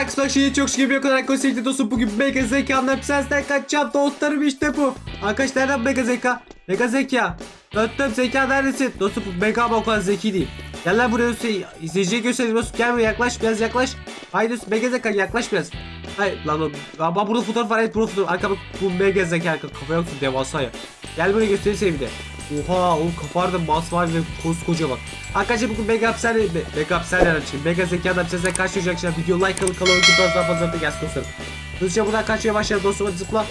Herkese şey çok şükür bir kadar sevgili dostum bugün Mega Zeka'nın hapishanesinden kaçacağım dostlarım işte bu. Arkadaşlar nereden Mega Zeka? Mega Zeka. Döndüm Zeka neredesin? Dostum bu Mega ama o kadar zeki değil. Gel lan buraya şey, izleyiciye göstereyim dostum gel buraya yaklaş biraz yaklaş. Haydi dostum Mega Zeka yaklaş biraz. Hayır lan o ama burada fotoğraf var evet burada fotoğraf. Arka bak bu Mega Zeka arka kafa yoksun devasa ya. Gel buraya göstereyim seni bir de. Oha o kafarda masmavi ve koskoca bak. Arkadaşlar bugün Mega Hapishane, Me- Mega Hapishane için Mega Zeka'dan hapishanesinden kaçacak şimdi video like kalın olsun biraz daha fazla da gelsin dostlarım. Hızlıca buradan kaçmaya başlayalım dostum zıpla.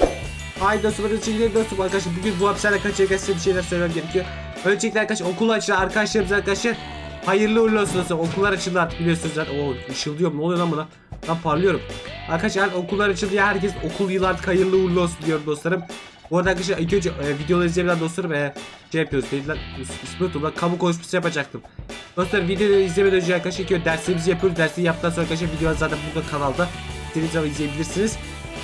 Haydi dostum hadi çekilelim dostum arkadaşlar bugün bu hapishaneden kaçacak size bir şeyler söylemem gerekiyor. Öncelikle arkadaşlar okul açılan arkadaşlarımız arkadaşlar Hayırlı uğurlu olsun dostum. Okullar açıldı artık biliyorsunuz zaten. Oo ışıldıyorum. Ne oluyor lan buna? Ben parlıyorum. Arkadaşlar okullar açıldı ya. Herkes okul yılı artık hayırlı uğurlu olsun diyorum dostlarım. Bu arada arkadaşlar ilk önce e, videoları izleyebilen dostlarım e, şey yapıyoruz. Neydi lan? Is- İsmi unuttum lan. Kamu konuşması yapacaktım. Dostlar videoları izlemeden önce arkadaşlar ilk önce derslerimizi yapıyoruz. Dersleri yaptıktan sonra arkadaşlar videolar zaten burada kanalda. İstediğiniz zaman izleyebilirsiniz.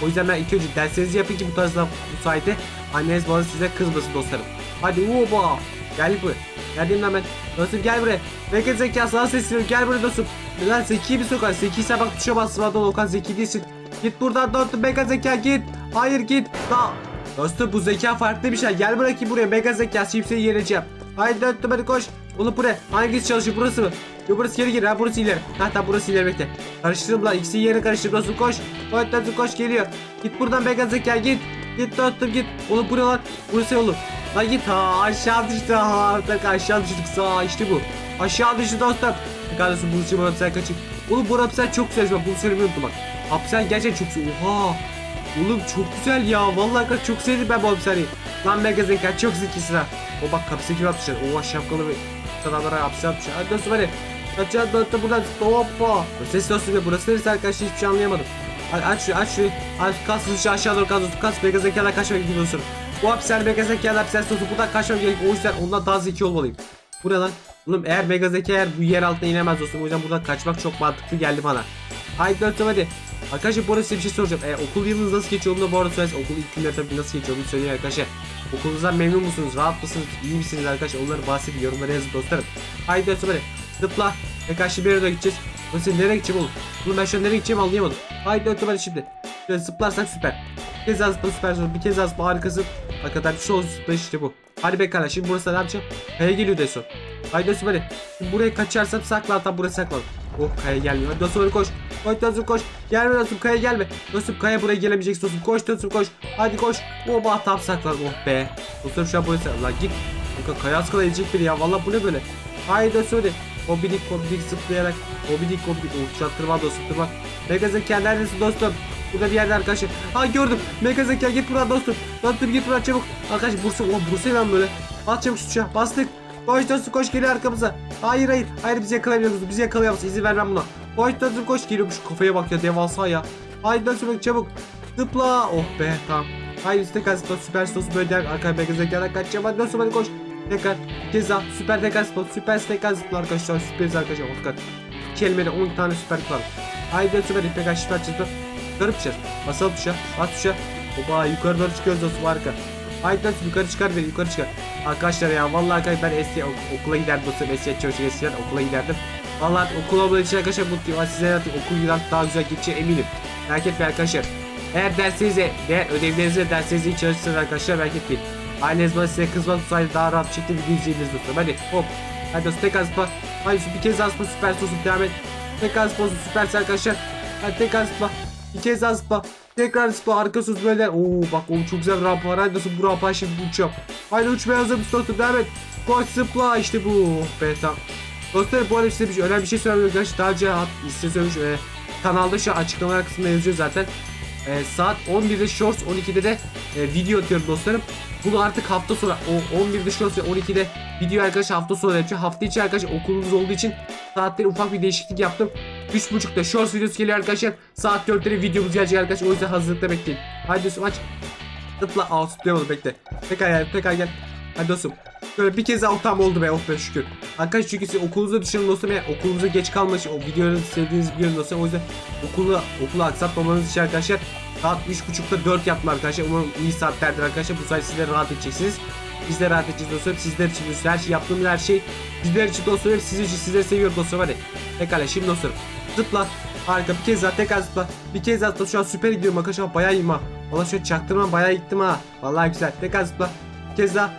O yüzden ben ilk önce derslerinizi yapın ki bu tarzda bu sayede anneniz babanız size kızmasın dostlarım. Hadi oba. Gel buraya. Geldim lan. Dostum gel buraya. Mega zeka sana sesleniyorum. Gel buraya dostum. Lan zeki bir sokak. Zekiyse bak tuşa bas. Sıradan Okan zeki değilsin. Git buradan dostum mega zeka git. Hayır git. Da. Dostum bu zeka farklı bir şey. Gel bırakayım buraya. Mega zeka kimseyi yeneceğim. Haydi dostum hadi koş. Oğlum buraya. Hangisi çalışıyor? Burası mı? Yo burası geri gir. Ha burası ileri. Ha tamam burası ileri bekle. Karıştırdım lan. İkisini yerine karıştır dostum koş. Koş dostum koş geliyor. Git buradan mega zeka git. Git dostum git. Oğlum buraya lan. Burası oğlum. Lan git ha aşağı düştü ha. Bak aşağı düştük sağ işte bu. Aşağı düştü dostum. Kardeşim bu için hapishane kaçın. Oğlum bu hapishane çok güzel bak bunu söylemeyi unuttum bak. Hapishane gerçekten çok güzel. Oha. Oğlum çok güzel ya. Vallahi kaç çok sevdim ben bu hapishaneyi. Lan mega zeka çok zekisin ha. O bak hapse gibi atmışlar. Oha şapkalı ve adamlara hapse atmışlar. Hadi dostum hadi. Kaçacağız dostum buradan. Hoppa. Ses dostum ya burası neresi arkadaşlar hiçbir şey anlayamadım. Hadi aç şurayı aç şurayı. Aç kas hızlıca aşağı doğru kas dostum. Kas mega zekadan kaçmak gidiyorsun. Bu hapishane mega zekadan hapishanesi dostum. Buradan kaçmam gerek. O yüzden ondan daha zeki olmalıyım. Bu? Oğlum eğer mega zeka eğer bu yer altına inemez dostum. O yüzden buradan kaçmak çok mantıklı geldi bana. Haydi dostum hadi. Arkadaşlar bu arada size bir şey soracağım. E, okul yılınız nasıl geçiyor onu da bu arada söylesin. Okul ilk günler tabii nasıl geçiyor onu söyleyin arkadaşlar. Okulunuzdan memnun musunuz? Rahat mısınız? İyi misiniz arkadaşlar? Onları bahsedin. Yorumlara yazın dostlarım. Haydi dostum hadi. Zıpla. Arkadaşlar bir yere gideceğiz. Nasıl nereye gideceğim oğlum? Oğlum ben şu an nereye gideceğim anlayamadım. Haydi dostum hadi şimdi. Şöyle zıplarsak süper. Bir kez daha zıpla süper sonra. Bir kez daha zıpla harikasın. Hakikaten şu olsun zıpla işte bu. Hadi be kardeşim burası ne yapacağım? Kaya geliyor de son. Haydi dostum hadi. Şimdi buraya kaçarsam saklan tam buraya saklan. Oh kaya gelmiyor. Hadi hadi koş. Koş dostum koş. Gelme dostum kaya gelme. Dostum kaya buraya gelemeyeceksin dostum. Koş dostum koş. Hadi koş. Oba tam saklan. Oh be. Dostum şu an buraya saklan. Lan git. Kanka kaya az edecek biri ya. Vallahi bu ne böyle? Haydi dostum hadi. Hobidik hobidik zıplayarak. Hobidik hobidik. Oh tırman dostum tırman. Mega zeka neredesin dostum? Burada bir yerde arkadaşlar. Ha gördüm. Mega zeka git buradan dostum. Dostum git buradan çabuk. Arkadaşlar Bursa. Oh Bursa lan böyle. Bas çabuk şu tuşa. Bastık. Koş dostum koş geliyor arkamıza. Hayır hayır. Hayır bizi yakalayamıyorsunuz. Bizi yakalayamaz. İzin vermem buna. Koş dostum koş. Geliyor şu kafaya bak ya devasa ya. Haydi dostum çabuk. Zıpla. Oh be tamam. Haydi tekrar zıpla. Süper dostum böyle der. Arkaya zekadan kaçacağım. Hadi dostum hadi koş. Tekrar. Daha. Süper tekrar zıpla. Süper tekrar zıpla arkadaşlar. Süperiz arkadaşlar. Oh dikkat. Kelimede 10 tane süper var. Haydi hadi tekrar süper zıpla. Yukarı düşeceğiz. Basalım tuşa. Bas tuşa. Oba yukarı doğru çıkıyoruz dostum harika. Haydi dostum yukarı çıkar beni yukarı çıkar. Arkadaşlar ya vallahi arkadaşlar ben eski ok- okula giderdim dostum eski çalışır eskiden okula giderdim. Vallahi okul olmadığı için arkadaşlar mutluyum. Ama size artık okul yılan daha güzel geçeceğine eminim. Merak etmeyin arkadaşlar. Eğer derslerinize, eğer ödevlerinize derslerinize iyi çalışırsanız arkadaşlar merak etmeyin. Aileniz bana size kızmaz sayede daha rahat bir şekilde video izleyebiliriz dostum. Hadi hop. Hadi dostum tekrar zıpla. Hadi bir kez daha zıpla süper sosun devam et. Tekrar zıpla süpersin arkadaşlar. Hadi tekrar zıpla. Bir kez daha zıpla. Tekrar zıpla arka sus böyle. Oo bak o çok güzel rampa var. Hadi dostum bu rampa şimdi uçacağım. Haydi uçmaya hazır mısın dostum devam et. Koş zıpla işte bu. Oh be tamam. Dostlarım bu arada size bir şey, önemli bir şey söylemek Gerçi daha önce size söylemiş. E, kanalda şu açıklamalar kısmında yazıyor zaten. E, saat 11'de shorts 12'de de e, video atıyorum dostlarım. Bunu artık hafta sonu o 11'de shorts ve 12'de video arkadaşlar hafta sonu yapacağım. Hafta içi arkadaşlar okulumuz olduğu için saatleri ufak bir değişiklik yaptım. 3.30'da shorts videosu geliyor arkadaşlar. Saat 4'te videomuz gelecek arkadaşlar. O yüzden hazırlıkta bekleyin. Hadi dostum aç. Tıkla. Aa zıplayamadım bekle. Tekrar gel tekrar gel. Hadi dostum. Böyle bir kez daha tam oldu be oh be şükür. Arkadaşlar çünkü siz okulunuza düşünün dostum ya okulunuza geç için o videoları sevdiğiniz biliyorum dostum o yüzden okulu okulu aksatmamanız için arkadaşlar saat 3.30'da 4 yaptım arkadaşlar umarım iyi saatlerdir arkadaşlar bu sayede sizler rahat edeceksiniz. Biz de rahat edeceğiz dostlarım sizler için dostum. her şey yaptığımız her şey sizler için dostlarım sizin için sizleri seviyorum dostlarım hadi. Pekala şimdi dostlarım zıpla Harika bir kez daha tekrar zıpla. Bir kez daha zıpla. Şu an süper gidiyorum arkadaşlar. Bayağı iyiyim ha. Valla şu an çaktırmam bayağı gittim ha. Vallahi güzel. Tekrar zıpla. Bir kez daha.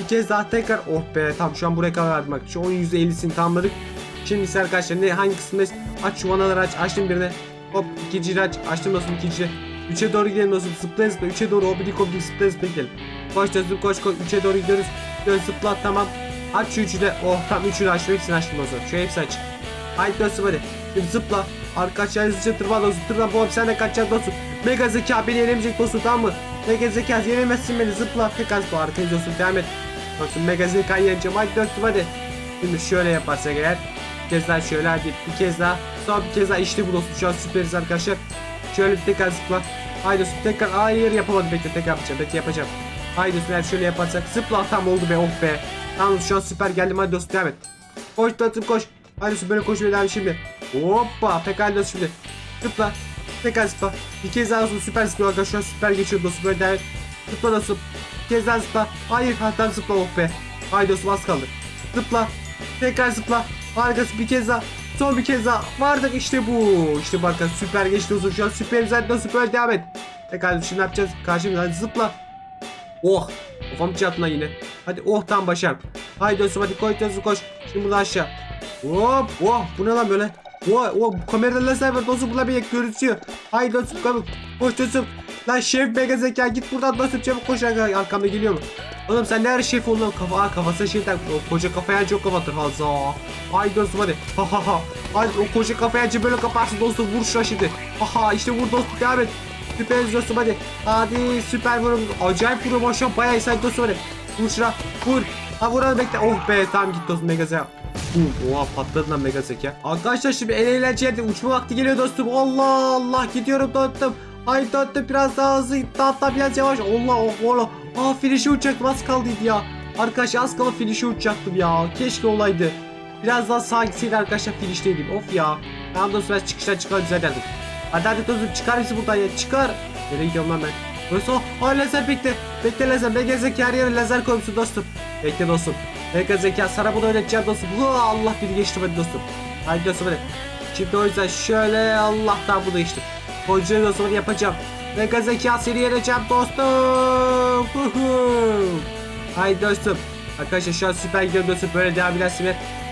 Bir kez daha tekrar. Oh be tamam şu an buraya kadar verdim bak. Şu oyun %50'sini tamamladık. Şimdi ise arkadaşlar ne hangi kısımdayız? Aç şu vanaları aç. Açtım birini. Hop ikinciyi aç. Açtım dostum ikinciyi. Üçe doğru gidelim dostum. Zıplayın zıpla. Üçe doğru hobidik hobidik zıplayın zıplayın gidelim. Koş dostum koş koş. Üçe doğru gidiyoruz. Dön zıpla tamam. Aç şu üçü de. Oh tam üçünü açtım. Hepsini açtım dostum. Şu hepsi aç. Haydi dostum hadi. Zıpla. Arkadaşlar hızlıca tırman dostum. Tırman bu sen de kaçacaksın dostum. Mega zeka beni yenemeyecek dostum tamam mı? Mega zeka yenemezsin beni. Zıpla. Tekrar zıpla. Arkaya dostum devam et. Dostum mega zekayı yeneceğim. Haydi dostum hadi. Şimdi şöyle yaparsak eğer. Bir kez daha şöyle hadi. Bir kez daha. Sonra bir kez daha işte bu dostum. Şu an süperiz arkadaşlar. Şöyle bir tekrar zıpla. Haydi dostum tekrar. Hayır yapamadım. Bekle tekrar yapacağım. Bekle yapacağım. Haydi dostum eğer şöyle yaparsak. Zıpla tam oldu be. Oh be. Tamam şu an süper geldim. Hadi dostum devam et. Koş dostum koş. Hadi dostum böyle koşmaya devam şimdi. Hoppa. Pekala şimdi. Zıpla. Tekrar zıpla. Bir kez daha dostum süper zıpla. Arkadaşlar süper geçiyor dostum. Böyle devam et. Zıpla. Bir kez daha zıpla. Hayır hatta zıpla oh be. Haydi dostum az kaldı. Zıpla. Tekrar zıpla. Harikası bir kez daha. Son bir kez daha. Vardık işte bu. İşte bak süper geçti dostum. Şu an süper zaten süper devam et. Tekrar şimdi ne yapacağız? Karşımıza zıpla. Oh. Kafam çatına yine. Hadi oh tam başarım. Haydi dostum hadi dostum koş. Şimdi buradan aşağı. Hop. Oh bu ne lan böyle? Oh bu kamerada lazer var dostum bunlar beni görüntüyor. Haydi dostum koş. Koş dostum. Lan şef mega zeka git buradan dostum çabuk koş arka- arkamda geliyor mu? Oğlum sen ne ara şef oldun kafa aa, kafasına şef tak o koca kafaya çok kafatır fazla. Haydi dostum hadi. Ha ha ha. Haydi o koca kafaya böyle kaparsın dostum vur şuna şimdi. Ha ha işte vur dostum devam et. Süper dostum hadi. Hadi süper vurum. Acayip vurum aşağı bayağı sen dostum hadi. Vur şuna vur. Ha vur bekle. Oh be tamam git dostum mega zeka. Uh, oha patladı lan mega zeka. Arkadaşlar şimdi en eğlenceli uçma vakti geliyor dostum. Allah Allah gidiyorum dostum. Ay dostum biraz daha hızlı hatta biraz yavaş. Allah oh Allah. Aa finish'e uçacaktım az kaldıydı ya. Arkadaşlar az kala finish'e uçacaktım ya. Keşke olaydı. Biraz daha sağ gitseydi arkadaşlar finish'teydim. Of ya. Tamam dostum ben çıkıştan çıkar düzeltirdim. Hadi hadi dostum çıkar bizi buradan ya çıkar. Nereye gidiyorum lan ben? Burası o. Aa lazer bekle. Bekle lazer. Mega zeka her yere lazer koymuşsun dostum. Bekle dostum. Mega zeka sana bunu öğreteceğim dostum. Hu, Allah biri geçti hadi dostum. Hadi dostum hadi. Şimdi o yüzden şöyle Allah'tan bunu geçtim. Koyacağım dostum yapacağım. Mega zeka seni yeneceğim dostum. Haydi dostum. Arkadaşlar şu an süper gidiyorum dostum. Böyle devam edersin.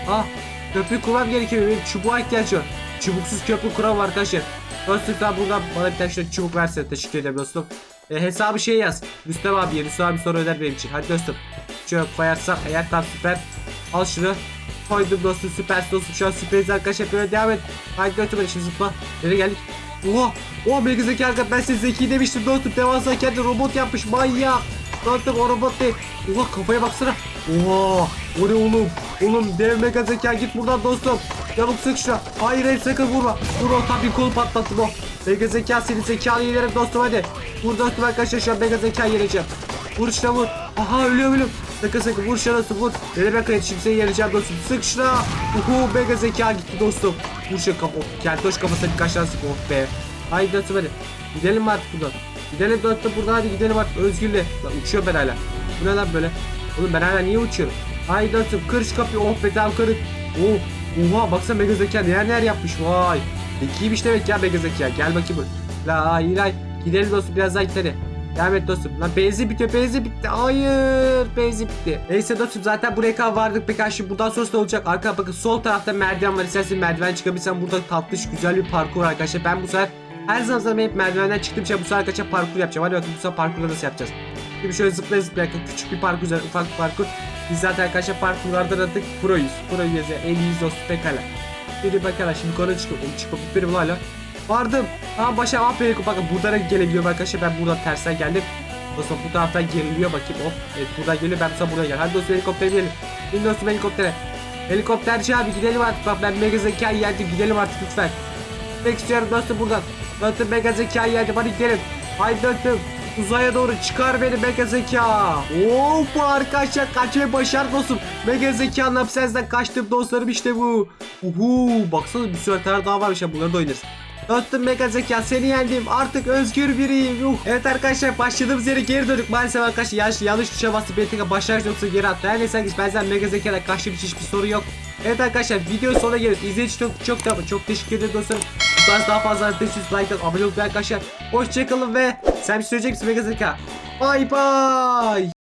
Ah köprü kurmam gerekiyor. Benim çubuğa ihtiyacım var. Çubuksuz köprü kuramam arkadaşlar. Dostum sen buradan bana bir tane şöyle çubuk versen teşekkür ederim dostum. E, hesabı şey yaz. Rüstem abi Rüstem abi sonra öder benim için. Hadi dostum. Şöyle koyarsam eğer tam süper. Al şunu. Koydum dostum süper dostum. Şu an süperiz arkadaşlar böyle devam et. Dostum hadi şimdi zıpla. Nereye geldik? Oha. Oha belki zeki arkadaş ben size zeki demiştim dostum. Devasa kendi robot yapmış manyak. Dostum o robot değil. Oha kafaya baksana. Oha. O ne oğlum? Oğlum dev mega zeka git buradan dostum. Çabuk sık şuna. Hayır hayır sakın vurma. Vur o tabii kol patlattım o. Mega zeka seni zekalı yenerim dostum hadi. Vur dostum arkadaşlar şu an mega zeka yeneceğim. Vur şuna vur. Aha ölüyorum ölüyorum. Sakın sakın vur dostum vur. Şimdi seni yeneceğim dostum. Sık şuna. Uhu mega zeka gitti dostum. Vur kafa. Oh, keltoş kafasına birkaç tane sık. Oh be. Haydi dostum hadi. Gidelim artık buradan? Gidelim dostum buradan hadi gidelim artık özgürle. Lan uçuyor ben hala. Bu ne lan böyle? Oğlum ben hala niye uçuyorum? Haydi dostum kır şu kapıyı. Oh be tamam kırık. Oh. Oha baksana mega zeka neler neler yapmış vay. İkiymiş demek ya mega zeka. Gel bakayım. buraya. La ilay. Gidelim dostum biraz daha gidelim. Devam et dostum. Lan benzin bitiyor benzin bitti. Hayır benzin bitti. Neyse dostum zaten buraya kadar vardık peki şimdi buradan sonrası ne olacak? Arka bakın sol tarafta merdiven var. İstersen merdiven çıkabilsen burada tatlış güzel bir parkur var arkadaşlar. Ben bu sefer her zaman zaten hep merdivenden çıktım için bu sefer arkadaşlar parkur yapacağım. Hadi bakın bu sefer parkurda nasıl yapacağız? Şimdi şöyle zıplaya zıplaya küçük bir parkur üzerine ufak bir parkur. Biz zaten arkadaşlar parkurlarda artık proyuz. Proyuz ya en iyiyiz dostum pekala. Şimdi bakalım şimdi yukarı çıkıp çıkıp benim hala. Vardım. Tamam başa aferin bakın buradan gelebiliyorum arkadaşlar ben buradan tersten geldim. Dostum bu taraftan geliniyor bakayım hop. Evet buradan geliyor ben mesela buraya gel. Hadi dostum helikoptere binelim. Bin dostum helikoptere. Helikopterci abi gidelim artık bak ben mega zekayı yendim gidelim artık lütfen. Gitmek istiyorum dostum buradan. Dostum mega zekayı yendim hadi gidelim. Haydi dostum. Uzaya doğru çıkar beni mega zeka. Hop arkadaşlar kaçmayı başar dostum. Mega zekanın hapishanesinden kaçtım dostlarım işte bu. Uhu baksana bir sürü tane daha varmış ya bunları da oynarız. Dostum mega zeka seni yendim artık özgür biriyim. Yuh. Evet arkadaşlar başladığımız yere geri döndük. Maalesef arkadaşlar yanlış, yanlış tuşa bastı. Bir tek başlangıç noktası geri attı. Her neyse arkadaşlar benden mega zekada kaçtığım için hiçbir sorun yok. Evet arkadaşlar video sonuna geliyoruz. İzlediğiniz için çok çok çok teşekkür ederim dostlarım. Bu tarz daha fazla 500 like abone olun arkadaşlar. Hoşçakalın ve sen bir şey söyleyecek misin Mega Zeka? Bay bay.